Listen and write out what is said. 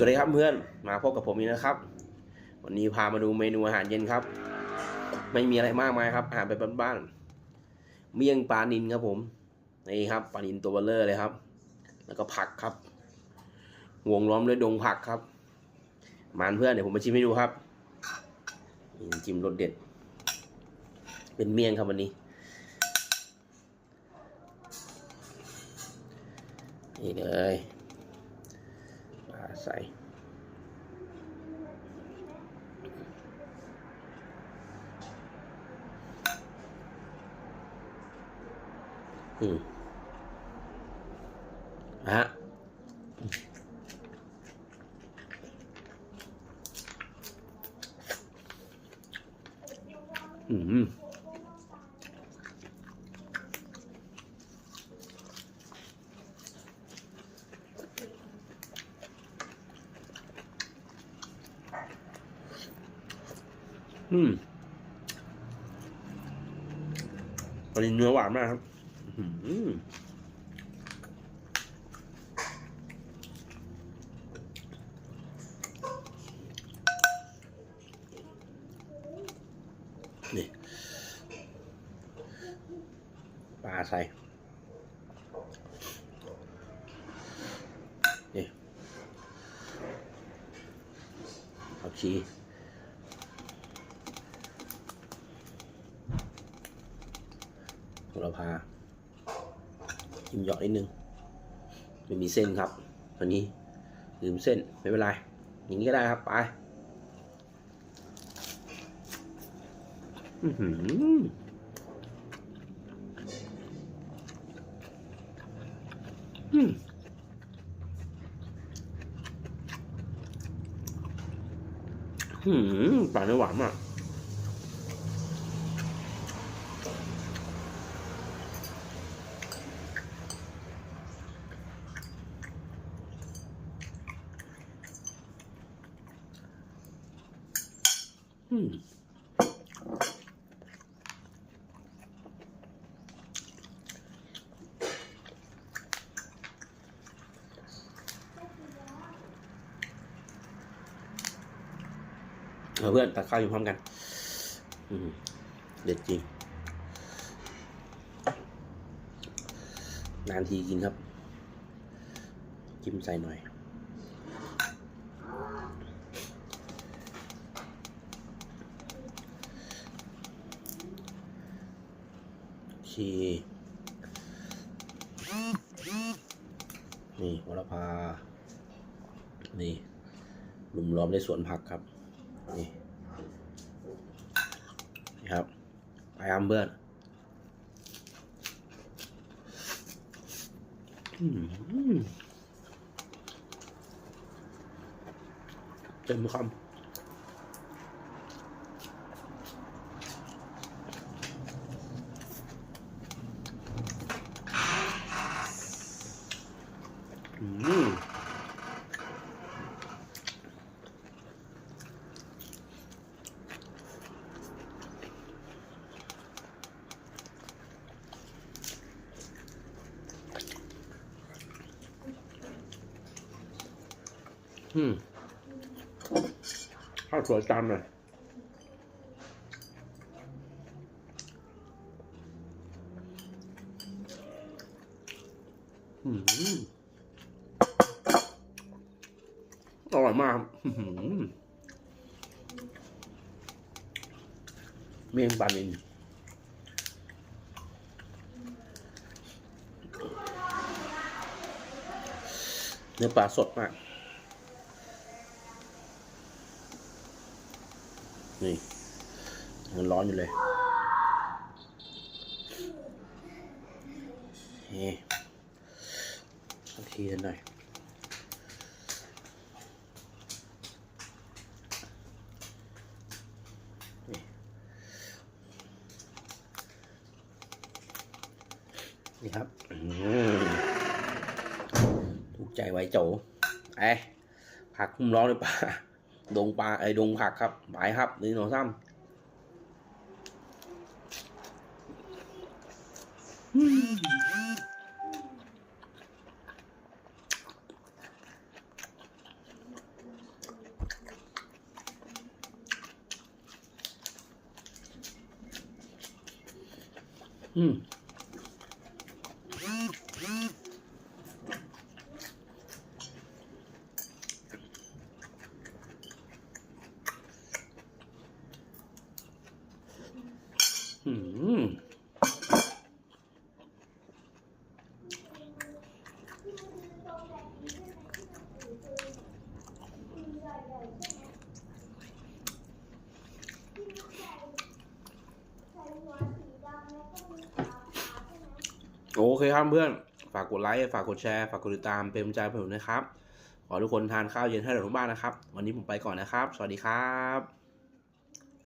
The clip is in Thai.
สวัสดีครับเพื่อนมาพบกับผมอีกนะครับ วันนี้พามาดูเมนูอาหารเย็นครับ ไม่มีอะไรมากมายครับ อาหารไปบ้านๆเมี่ยงปลานินครับผมนี่ครับปลานินตัวเบลเลอร์เลยครับ แล้วก็ผักครับ วงล้อมด้วยดงผักครับมานเพื่อนเดี๋ยวผมมาชิมให้ดูครับนี่น้ำจิ้มรสเด็ด เป็นเมี่ยงครับวันนี้นี่เลย ปลาใอืมตอนนี้เนื้อหวานมากครับนี่ปลาใส่นี่ผักชี โหรพาจิ้มหยอดนิดนึง ไม่มีเส้นครับวันนี้ลืมเส้นไม่เป็นไร อย่างนี้ก็ได้ครับ ไปอือหืออืมอืมปลาเนื้อหวานมากอืม เพื่อนตักข้าวอยู่พร้อมกัน เด็ดจริง นานทีกินครับ จิ้มใส่หน่อย ชีนี่วรพา นี่ลุมล้อมด้วยสวนผักครับ นี่นี่ครับไปอัมเบิร์นอืมเต็มคำ อืมอืมข้าวสวยจานหน่อยอืม อร่อยมากเมี่ยงปลานินเนื้อปลาสดมาก นี่มันร้อนอยู่เลยนี่ทีหน่อย นี่ครับถูกใจไว้โจไอ้ผักคุ้มร้อนเลยปลาดงปลาไอ้ดงผักครับหมายครับนี่หนอซ้ำ嗯。Mm. โอเคครับเพื่อนฝากกดไลค์ฝากกดแชร์ฝากกดติดตามเป็นกำลังใจให้ผมนะครับ ขอทุกคนทานข้าวเย็นให้อร่อยทุกบ้านนะครับ วันนี้ผมไปก่อนนะครับ สวัสดีครับ